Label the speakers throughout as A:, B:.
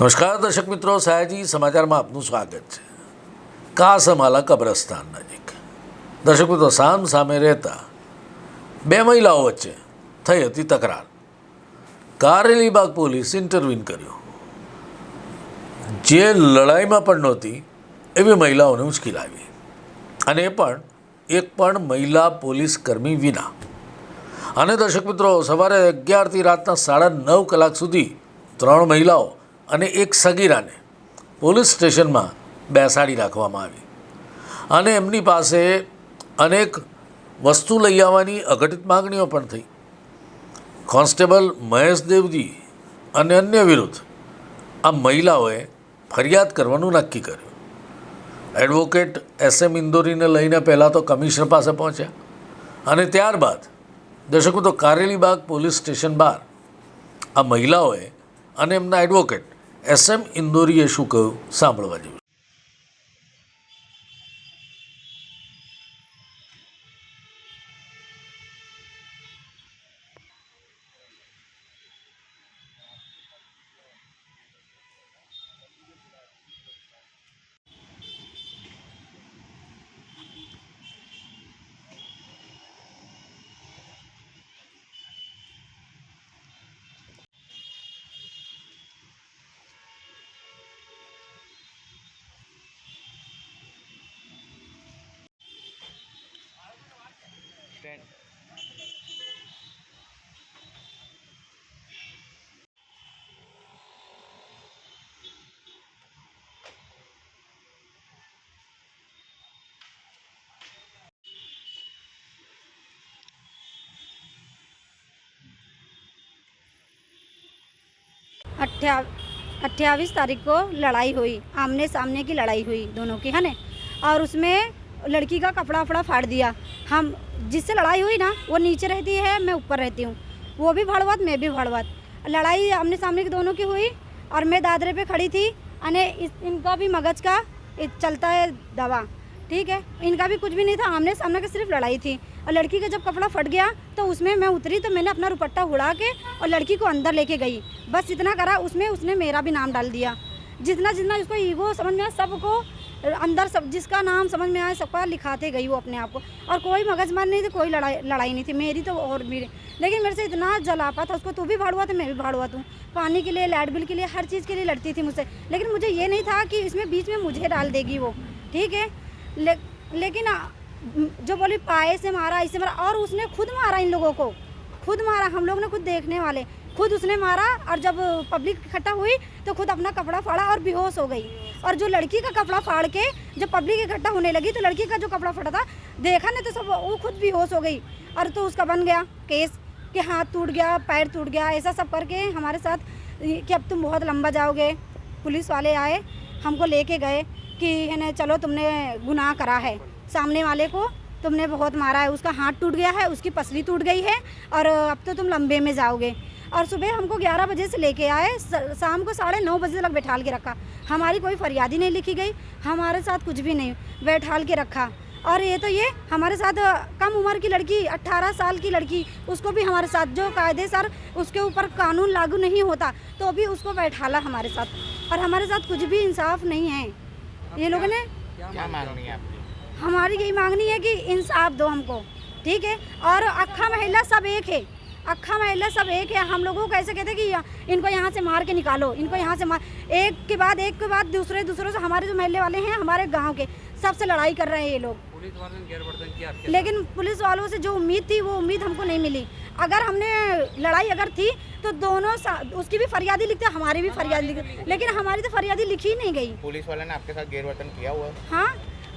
A: નમસ્કાર, દર્શક મિત્રો. સયાજી સમાચારમાં આપનું સ્વાગત છે. કાસમાલા કબ્રસ્તાન નજીક. દર્શક મિત્રો, સામ સામે રહેતા બે મહિલાઓ વચ્ચે થઈ હતી તકરાર. કારેલીબાગ પોલીસ ઇન્ટરવ્યૂ કર્યું. જે લડાઈમાં પણ નહોતી, એવી મહિલાઓને ઉશ્કેલ આવી અને એ પણ, એક પણ મહિલા પોલીસ કર્મી વિના. અને દર્શક મિત્રો, સવારે અગિયારથી રાતના સાડા નવ કલાક સુધી ત્રણ મહિલાઓ અને એક સગીરાને પોલીસ સ્ટેશનમાં બેસાડી રાખવામાં આવી. અને એમની પાસે અનેક વસ્તુ લઈ આવવાની અઘટિત માગણીઓ પણ થઈ. કોન્સ્ટેબલ મહેશ દેવજી અને અન્ય વિરુદ્ધ આ મહિલાઓએ ફરિયાદ કરવાનું નક્કી કર્યું. એડવોકેટ એસ એમ ઇન્દોરીને લઈને પહેલાં તો કમિશનર પાસે પહોંચ્યા અને ત્યારબાદ દર્શકો, તો કારેલીબાગ પોલીસ સ્ટેશન બહાર આ મહિલાઓએ અને એમના એડવોકેટ એસ એમ ઇન્દોરીએ શું કહ્યું? સાંભળવા જેવું
B: अट्ठा अट्ठाईस तारीख को लड़ाई हुई, आमने सामने की लड़ाई हुई दोनों की, है ना? और उसमें लड़की का कपड़ा वपड़ा फाड़ दिया। हम जिससे लड़ाई हुई ना, वो नीचे रहती है, मैं ऊपर रहती हूँ। वो भी भड़वत, मैं भी भड़वत। लड़ाई आमने सामने की दोनों की हुई और मैं दादरे पे खड़ी थी। अने इनका भी मगज का चलता है दवा। ठीक है? इनका भी कुछ भी नहीं था। आमने सामने की सिर्फ़ लड़ाई थी। और लड़की का जब कपड़ा फट गया तो उसमें मैं उतरी तो मैंने अपना दुपट्टा उड़ा के और लड़की को अंदर लेके गई। बस इतना करा, उसमें उसने मेरा भी नाम डाल दिया। जितना जितना उसको ईगो समझ में आया, सबको अंदर सब, जिसका नाम समझ में आया, सबका लिखाते गई वो अपने आप को। और कोई मगजमार नहीं थी, कोई लड़ाई लड़ाई नहीं थी। मेरी तो और भी लेकिन मेरे से इतना जलापा था उसको, तू भी भाड़ुआ था मैं भी भाड़ुआ तू। पानी के लिए, लाइट बिल के लिए, हर चीज़ के लिए लड़ती थी मुझसे। लेकिन मुझे ये नहीं था कि इसमें बीच में मुझे डाल देगी वो। ठीक है? ले, लेकिन जो बोली पाए से मारा इसे मारा और उसने खुद मारा इन लोगों को। खुद मारा हम लोग ने खुद देखने वाले। खुद उसने मारा और जब पब्लिक इकट्ठा हुई तो खुद अपना कपड़ा फाड़ा और बेहोश हो गई। और जो लड़की का कपड़ा फाड़ के जब पब्लिक इकट्ठा होने लगी तो लड़की का जो कपड़ा फटा था देखा नहीं तो सब वो खुद बेहोश हो गई। और तो उसका बन गया केस कि हाथ टूट गया पैर टूट गया ऐसा सब करके हमारे साथ कि अब तुम बहुत लंबा जाओगे। पुलिस वाले आए हमको लेके गए। कि है ना चलो तुमने गुनाह करा है। सामने वाले को तुमने बहुत मारा है, उसका हाथ टूट गया है, उसकी पसली टूट गई है और अब तो तुम लंबे में जाओगे। और सुबह हमको 11 बजे से लेके आए शाम को साढ़े नौ बजे तक बैठाल के रखा। हमारी कोई फरियादी नहीं लिखी गई, हमारे साथ कुछ भी नहीं, बैठाल के रखा। और ये तो ये, हमारे साथ कम उम्र की लड़की 18 साल की लड़की, उसको भी हमारे साथ, जो कायदे सर, उसके ऊपर कानून लागू नहीं होता तो भी उसको बैठाला हमारे साथ। और हमारे साथ कुछ भी इंसाफ नहीं है। ये लोगों ने
C: क्या मांगनी है आपकी?
B: हमारी यही मांगनी है कि इंसाफ दो हमको ठीक है? और अक्खा महिला सब एक है। अक्खा महिला सब एक है। हम लोगों को कैसे कहते हैं कि इनको यहाँ से मार के निकालो इनको यहाँ से मार एक के बाद एक के बाद दूसरे दूसरों से हमारे जो महल्ले वाले हैं हमारे गाँव के सबसे लड़ाई कर रहे हैं ये लोग।
C: पुलिस वालों ने गैरवर्तन किया आपके
B: लेकिन पुलिस वालों से जो उम्मीद थी वो उम्मीद हमको नहीं मिली। अगर हमने लड़ाई अगर थी तो दोनों उसकी भी फरियादी लिखते हमारी भी फरियादी लिखते। लेकिन हमारी तो फरियादी लिखी नहीं गई।
C: पुलिस वाले ने आपके साथ गैरवर्तन किया हुआ? हाँ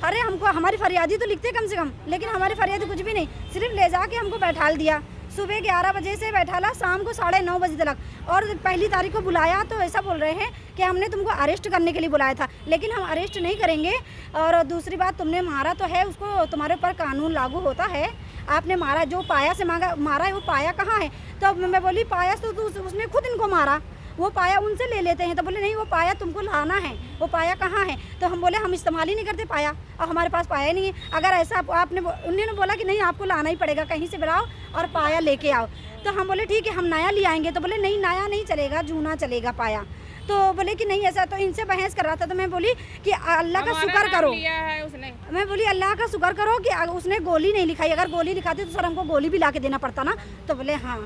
B: अरे हमको हमारी फरियादी तो लिखते कम से कम लेकिन हमारी फरियादी कुछ भी नहीं। सिर्फ़ ले जाके हमको बैठा दिया। सुबह ग्यारह बजे से बैठा बैठाला शाम को साढ़े नौ बजे तक। और पहली तारीख को बुलाया तो ऐसा बोल रहे हैं कि हमने तुमको अरेस्ट करने के लिए बुलाया था। लेकिन हम अरेस्ट नहीं करेंगे। और दूसरी बात, तुमने मारा तो है, उसको तुम्हारे ऊपर कानून लागू होता है। आपने मारा, जो पाया से मांगा, मारा है, वो पाया कहाँ है? तो मैं बोली, पाया तो उसने खुद इनको मारा। वो पाया उनसे ले लेते हैं। तो बोले नहीं वो पाया तुमको लाना है। वो पाया कहाँ है? तो हम बोले हम इस्तेमाल ही नहीं करते पाया। और हमारे पास पाया नहीं है। अगर ऐसा आप, आपने उन्होंने बोला कि नहीं आपको लाना ही पड़ेगा। कहीं से बुलाओ और पाया लेके आओ। तो हम बोले ठीक है हम नया ले आएँगे। तो बोले नहीं नया नहीं चलेगा जूना चलेगा पाया। तो बोले कि नहीं ऐसा तो इनसे बहस कर रहा था। तो मैं बोली कि अल्लाह का शुक्र करो।
D: लिया है उसने।
B: मैं बोली अल्लाह का शुक्र करो कि उसने गोली नहीं लिखाई। अगर गोली लिखाती तो सर हमको गोली भी ला के देना पड़ता ना। तो बोले हाँ।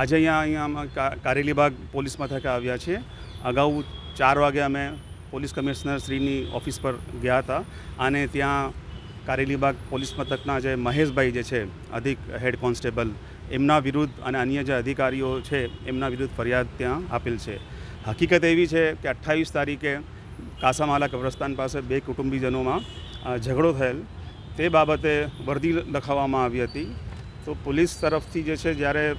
E: આજે અહીંયા અહીંયા અમે કારેલીબાગ પોલીસ મથકે આવ્યા છીએ અગાઉ ચાર વાગે અમે પોલીસ કમિશનર શ્રીની ઓફિસ પર ગયા હતા. અને ત્યાં કારેલીબાગ પોલીસ મથકના જે મહેશભાઈ જે છે, અધિક હેડ કોન્સ્ટેબલ, એમના વિરુદ્ધ અને અન્ય જે અધિકારીઓ છે, એમના વિરુદ્ધ ફરિયાદ ત્યાં આપેલ છે. હકીકત એવી છે કે અઠ્ઠાવીસ તારીખે કાસામાલા કબ્રસ્તાન પાસે બે કુટુંબીજનોમાં ઝઘડો થયેલ. તે બાબતે વર્દી લખાવવામાં આવી હતી. તો પોલીસ તરફથી જે છે, જ્યારે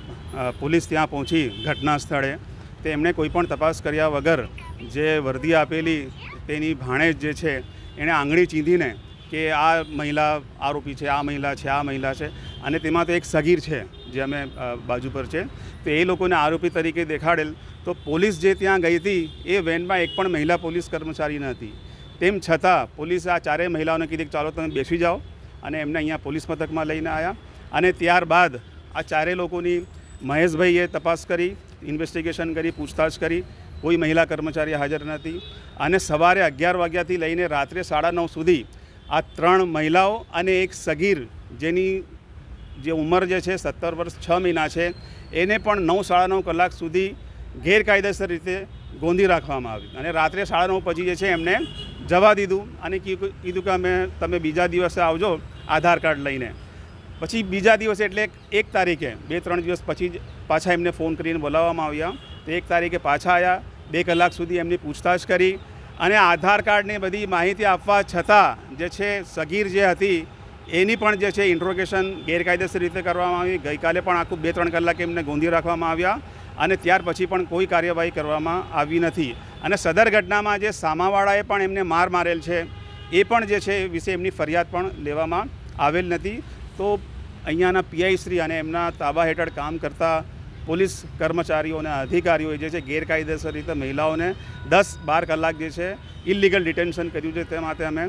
E: પોલીસ ત્યાં પહોંચી ઘટના સ્થળે, તે એમણે કોઈ પણ તપાસ કર્યા વગર જે વર્દી આપેલી તેની ભાણેજ જે છે, એણે આંગળી ચીંધીને કે આ મહિલા આરોપી છે, આ મહિલા છે, આ મહિલા છે, અને તેમાં તો એક સગીર છે, જે અમે બાજુ પર છે, તો એ લોકોને આરોપી તરીકે દેખાડેલ, તો પોલીસ જે ત્યાં ગઈ હતી, એ વેનમાં એક પણ મહિલા પોલીસ કર્મચારી ન હતી. તેમ છતાં પોલીસે આ ચારેય મહિલાઓને કીધી ચાલો તમે બેસી જાઓ, અને એમને અહીંયા પોલીસ મથકમાં લઈને આવ્યા અને ત્યારબાદ આ ચારેય લોકોની મહેશભાઈએ તપાસ કરી ઇન્વેસ્ટિગેશન કરી, પૂછતાછ કરી. કોઈ મહિલા કર્મચારી હાજર નથી અને સવારે અગિયાર વાગ્યાથી લઈને રાત્રે સાડા નવ સુધી આ ત્રણ મહિલાઓ અને એક સગીર, જેની જે ઉંમર જે છે, સત્તર વર્ષ છ મહિના છે, એને પણ નવ સાડા નવ કલાક સુધી ગેરકાયદેસર રીતે ગોંધી રાખવામાં આવી. અને રાત્રે સાડા નવ પછી જે છે, એમને જવા દીધું. અને કીધું કે અમે, તમે બીજા દિવસે આવજો આધાર કાર્ડ લઈને. પછી બીજા દિવસે, એટલે એક તારીખે, બે, ત્રણ દિવસ પછી જ પાછા એમને ફોન કરીને બોલાવવામાં આવ્યા. તો એક તારીખે પાછા આવ્યા બે કલાક સુધી એમની પૂછતાછ કરી અને આધાર કાર્ડની બધી માહિતી આપવા છતાં જે છે, સગીર જે હતી, એની પણ જે છે, ઇન્ટ્રોગેશન ગેરકાયદેસર રીતે કરવામાં આવી. ગઈકાલે પણ આખું બે, ત્રણ કલાક એમને ગોંધી રાખવામાં આવ્યા અને ત્યાર પછી પણ કોઈ કાર્યવાહી કરવામાં આવી નથી. અને સદર ઘટનામાં જે સામાવાળાએ પણ એમને માર મારેલ છે, એ પણ જે છે, એ વિશે એમની ફરિયાદ પણ લેવામાં આવેલ નથી. તો અહીંયાના પીઆઈ શ્રી અને એમના તાબા હેઠળ કામ કરતા પોલીસ કર્મચારીઓ અને અધિકારીઓએ જે છે ગેરકાયદેસર રીતે મહિલાઓને દસ બાર કલાક જે છે ઇલિગલ ડિટેન્શન કર્યું છે તે માટે અમે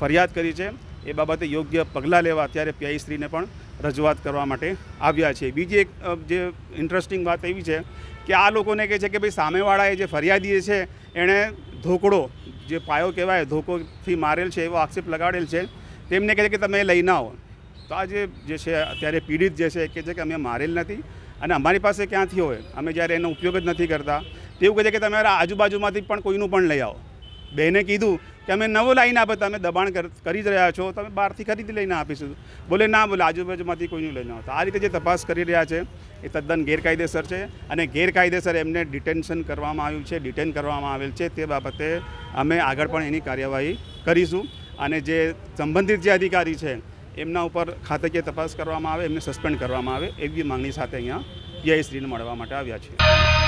E: ફરિયાદ કરી છે. એ બાબતે યોગ્ય પગલાં લેવા અત્યારે પીઆઈ શ્રીને પણ રજૂઆત કરવા માટે આવ્યા છે બીજી એક જે ઇન્ટરેસ્ટિંગ વાત એવી છે કે આ લોકોને કહે છે કે ભાઈ સામેવાળાએ જે ફરિયાદી છે એણે ધોકડો, જે પાયો કહેવાય, ધોકોથી મારેલ છે એવો આક્ષેપ લગાડેલ છે. તેમને કહે છે કે તમે લઈને આવો. તો આ જે છે, અત્યારે પીડિત જે છે કહે છે કે અમે મારેલ નથી અને અમારી પાસે ક્યાંથી હોય? અમે જ્યારે એનો ઉપયોગ જ નથી કરતા. તેવું કહે છે કે તમે આજુબાજુમાંથી પણ કોઈનું પણ લઈ આવો. બહેને કીધું કે અમે નવો લાઈને આપે, તમે દબાણ કરી જ રહ્યા છો, તમે બહારથી ખરીદી લઈને આપીશું. બોલે, ના, બોલે, આજુબાજુમાંથી કોઈનું લઈને આવો. આ રીતે જે તપાસ કરી રહ્યા છે, એ તદ્દન ગેરકાયદેસર છે અને ગેરકાયદેસર એમને ડિટેન્શન કરવામાં આવ્યું છે, ડિટેન કરવામાં આવેલ છે. તે બાબતે અમે આગળ પણ એની કાર્યવાહી કરીશું. અને જે સંબંધિત જે અધિકારી છે એમના ઉપર ખાતાકીય તપાસ કરવામાં આવે, એમને સસ્પેન્ડ કરવામાં આવે એવી માંગણી સાથે અહીંયા પીઆઈશ્રીને મળવા માટે આવ્યા છે